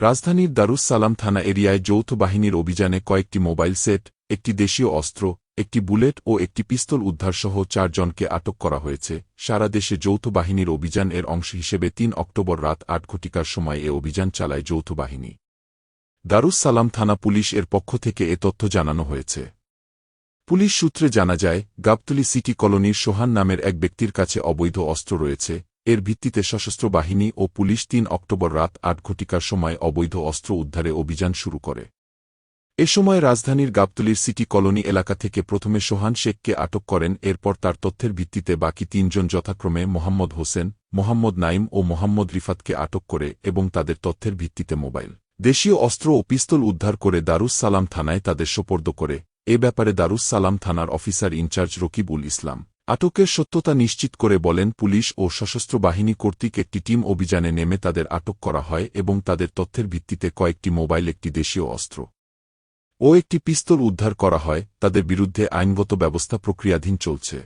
রাজধানীর দারুস সালাম থানা এরিয়ায় যৌথ বাহিনীর অভিযানে কয়েকটি মোবাইল সেট, একটি দেশীয় অস্ত্র, একটি বুলেট ও একটি পিস্তল উদ্ধারসহ চারজনকে আটক করা হয়েছে। সারা দেশে যৌথ বাহিনীর অভিযান এর অংশ হিসেবে তিন অক্টোবর রাত আট ঘটিকার সময় এ অভিযান চালায় যৌথ বাহিনী। দারুস সালাম থানা পুলিশ এর পক্ষ থেকে এ তথ্য জানানো হয়েছে। পুলিশ সূত্রে জানা যায়, গাবতলি সিটি কলোনির সোহান নামের এক ব্যক্তির কাছে অবৈধ অস্ত্র রয়েছে এর ভিত্তিতে সশস্ত্র বাহিনী ও পুলিশ তিন অক্টোবর রাত আট ঘটিকার সময় অবৈধ অস্ত্র উদ্ধারে অভিযান শুরু করে। এ সময় রাজধানীর গাবতলির সিটি কলোনি এলাকা থেকে প্রথমে সোহান শেখকে আটক করেন, এরপর তার তথ্যের ভিত্তিতে বাকি তিনজন যথাক্রমে মোহাম্মদ হোসেন, মোহাম্মদ নাইম ও মোহাম্মদ রিফাতকে আটক করে এবং তাদের তথ্যের ভিত্তিতে মোবাইল, দেশীয় অস্ত্র ও পিস্তল উদ্ধার করে দারুস সালাম থানায় তাদের সোপর্দ করে। এ ব্যাপারে দারুস সালাম থানার অফিসার ইনচার্জ রকিবুল ইসলাম। আটকের সত্যতা নিশ্চিত করে বলেন পুলিশ ও সশস্ত্র বাহিনী কর্তৃক একটি টিম অভিযানে নেমে তাদের আটক করা হয় এবং তাদের তথ্যের ভিত্তিতে কয়েকটি মোবাইল, একটি দেশীয় অস্ত্র ও একটি পিস্তল উদ্ধার করা হয়। তাদের বিরুদ্ধে আইনগত ব্যবস্থা প্রক্রিয়াধীন চলছে।